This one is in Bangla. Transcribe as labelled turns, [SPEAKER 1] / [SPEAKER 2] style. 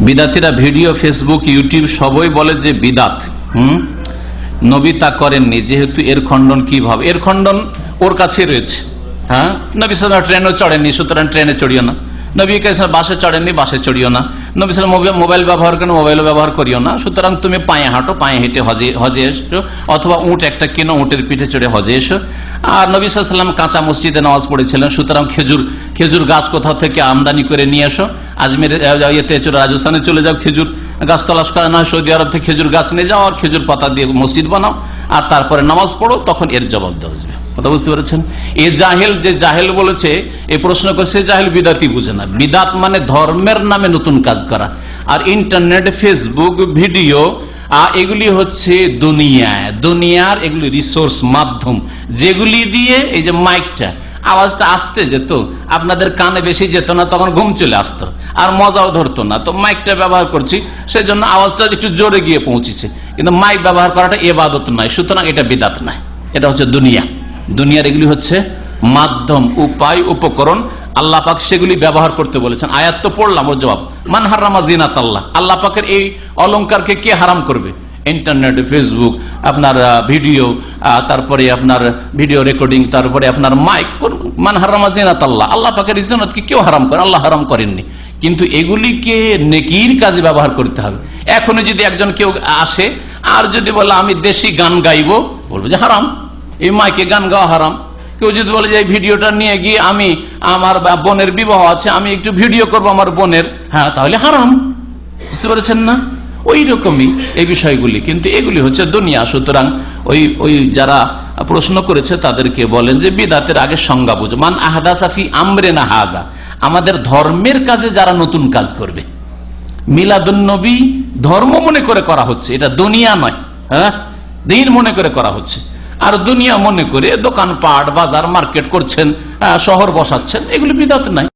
[SPEAKER 1] বিদাতিরা ভিডিও ফেসবুক ইউটিউব সবই বলে যে বিদাত, হুম? নবী তা করেননি, যেহেতু এর খণ্ডন কীভাবে? এর খণ্ডন ওর কাছে রয়েছে হ্যাঁ? নবী সাল্লাম ট্রেনও চড়েননি, সুতরাং ট্রেনে চড়িও না। নবী কাছে বাসে চড়েননি, বাসে চড়িও না। নবী মোবাইল- মোবাইল ব্যবহার করেন মোবাইলও ব্যবহার করিও না। সুতরাং তুমি পায়ে হাঁটো, পায়ে হেঁটে হজে হজে এসো, অথবা উঁট একটা কেনো, উঁটের পিঠে চড়ে হজে এসো। আর নবী সাল্লাম কাঁচা মসজিদে নামাজ পড়েছিলেন, সুতরাং খেজুর খেজুর গাছ কোথাও থেকে আমদানি করে নিয়ে এসো। আজমের ইয়েতে রাজস্থানে চলে যাও, খেজুর গাছ তলাশ করে না সৌদি আরব থেকে খেজুর গাছ নিয়ে যাও আর খেজুর পাতা দিয়ে মসজিদ বানাও। আর তারপরে নামাজ পড়ো, তখন এর জবাব দেওয়া যাবে। কথা বুঝতে পেরেছেন? এ জাহেল, যে জাহেল বলেছে, এ প্রশ্ন করছে জাহেল বিদাতি বুঝে না। বিদাত মানে ধর্মের নামে নতুন কাজ করা। আর ইন্টারনেট, ফেসবুক, ভিডিও এগুলি হচ্ছে দুনিয়ায় দুনিয়ার এগুলি রিসোর্স মাধ্যম। যেগুলি দিয়ে, এই যে মাইকটা আওয়াজটা আসতে যেত, আপনাদের কানে বেশি যেত না, তখন ঘুম চলে আসতো। আর মজাও ধরতো না। তো মাইকটা ব্যবহার করছি সেই জন্য আওয়াজটা একটু জোরে গিয়ে পৌঁছেছে। কিন্তু মাইক ব্যবহার করাটা এবাদত নয়, সুতরাং এটা বিদাত নয়। এটা হচ্ছে দুনিয়া। দুনিয়ার এগুলি হচ্ছে মাধ্যম, উপায়, উপকরণ। আল্লাহ পাক সেগুলি ব্যবহার করতে বলেছেন। আয়াত তো পড়লাম, ওর জবাব। মান হারামা জিনাত আল্লাহ আল্লাহ পাকের এই অলঙ্কারকে কে হারাম করবে? ইন্টারনেট ফেসবুক আপনার ভিডিও তারপরে আপনার ভিডিও রেকর্ডিং তারপরে আপনার মাইক মান হারামা জিনাত আল্লাহ আল্লাহ পাকের ইজনতকে কেউ হারাম করে? আল্লাহ হারাম করেননি। কিন্তু এগুলিকে নেকির কাজে ব্যবহার করতে হবে। এখনও যদি একজন কেউ আসে, আর যদি বলে, আমি দেশি গান গাইবো, বলব যে হারাম। এই মাইকে গান গাওয়া হারাম। কেউ যদি বলে যে, এই ভিডিওটা নিয়ে গিয়ে আমি আমার বোনের বিবাহ আছে, আমি একটু ভিডিও করব আমার বোনের হ্যাঁ তাহলে হারাম। বুঝতে পেরেছেন না? ওই রকমই এই বিষয়গুলি। কিন্তু এগুলি হচ্ছে দুনিয়া। সুতরাং ওই ওই যারা প্রশ্ন করেছে তাদেরকে বলেন যে বিদাতের আগে সংজ্ঞা বুঝ। মান আহাদা সাফি আমরে না হাজা। আমাদের ধর্মের কাজে যারা নতুন কাজ করবে। মিলাদুন্নবী ধর্ম মনে করে করা হচ্ছে। এটা দুনিয়া নয় হ্যাঁ? দিন মনে করে করা হচ্ছে। আর দুনিয়া মনে করে দোকানপাট, বাজার, মার্কেট করছেন শহর বসাচ্ছেন। এগুলি বিদাত নাই।